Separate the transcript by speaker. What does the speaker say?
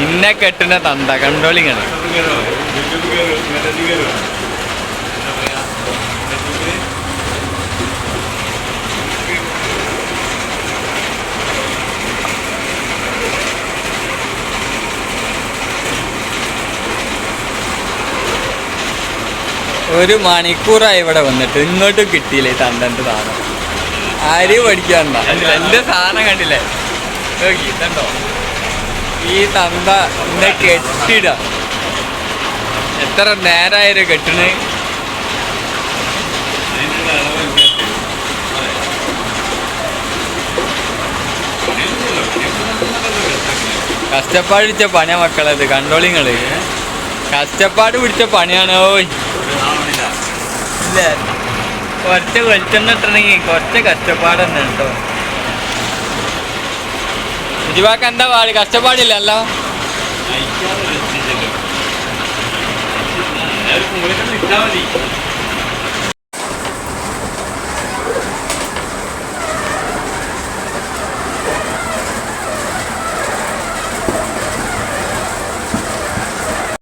Speaker 1: ഇന്നെ കെട്ടുന്ന തന്ത കൺട്രോളിങ് ഒരു മണിക്കൂറായി ഇവിടെ വന്നിട്ട് ഇങ്ങോട്ടും കിട്ടിയില്ല തന്തന്റെ സാധനം. ആരും പഠിക്കാണ്ട എന്റെ സാധനം കണ്ടില്ലേ? നോക്കി ഇതുണ്ടോ ഈ തന്ത എന്നെ കെട്ടിട. എത്ര നേരായൊരു കെട്ടണ്? കഷ്ടപ്പാട് പിടിച്ച പണിയാ ഇത് കണ്ടോളിങ്ങൾ. കഷ്ടപ്പാട് പിടിച്ച പണിയാണ് ഓയ്. ഇല്ല. കുറച്ച് വെളിച്ചെണ്ണ ഇട്ടണമെങ്കിൽ കുറച്ച് കഷ്ടപ്പാട് തന്നെ കേട്ടോ ഇജിവാക്ക് എന്താ പാട്? കഷ്ടപ്പാടില്ലല്ലോ.